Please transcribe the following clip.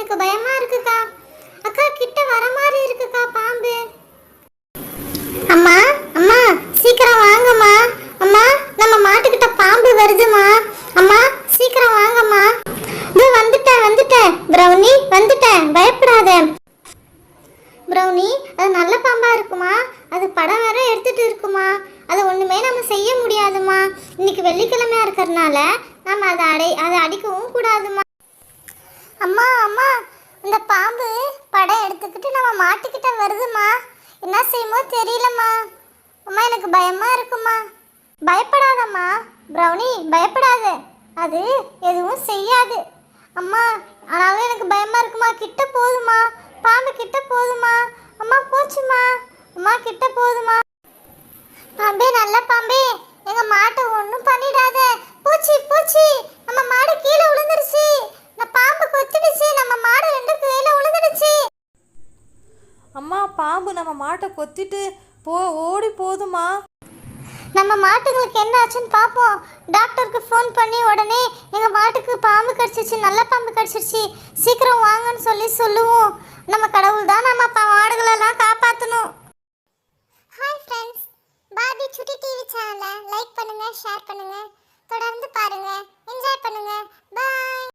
எனக்கு பயமா இருக்குக்கா. அக்கா கிட்ட வர மாதிரி இருக்குக்கா பாம்பு. அம்மா அம்மா சீக்கிரம் வாங்கம்மா. அம்மா நம்ம மாட்டுக்கிட்ட பாம்பு வருதுமா அம்மா சீக்கிரம் வாங்கம்மா. இது வந்துட்டேன் வந்துட்டேன். பிரௌனி வந்துட்டேன். பயப்படாத. பிரௌனி அது நல்ல பாம்பா இருக்குமா? அது படம் வேற எடுத்துட்டு இருக்குமா? அதை ஒண்ணுமே நம்ம செய்ய முடியாதுமா. இன்னைக்கு வெள்ளிக்கிழமையா இருக்கிறதுனால நம்ம அதை அடை அதை அடிக்கவும் கூடாதுமா. அம்மா இந்த பாம்பு படம் எடுத்துக்கிட்டு நம்ம மாட்டிக்கிட்ட வருதுமா என்ன செய்யுமோ தெரியலம்மா. அம்மா எனக்கு பயமா இருக்குமா பயப்படாதம்மா. ப்ரௌனி பயப்படாத. அது எதுவும் செய்யாது. அம்மா ஆனாலும் எனக்கு பயமா இருக்குமா கிட்ட போதுமா பாம்பு கிட்ட போதுமா அம்மா போச்சுமா அம்மா கிட்ட போதுமா பாம்பே நல்ல பாம்பே. எங்க மாட்டை ஒன்றும் பண்ணிடாத. பூச்சி பூச்சி. நம்ம மாடு கீழே விழுந்துருச்சு. நான் பாம்பு நம்ம மாட்டை கொத்திட்டு போ ஓடி போதுமா? நம்ம மாட்டுங்களுக்கு என்ன ஆச்சுன்னு பார்ப்போம் டாக்டருக்கு ஃபோன் பண்ணி உடனே எங்கள் மாட்டுக்கு பாம்பு கடிச்சிருச்சு நல்ல பாம்பு கடிச்சிருச்சு. சீக்கிரம் வாங்கன்னு சொல்லி சொல்லுவோம். நம்ம கடவுள் தான் நம்ம மாடுகளெல்லாம் காப்பா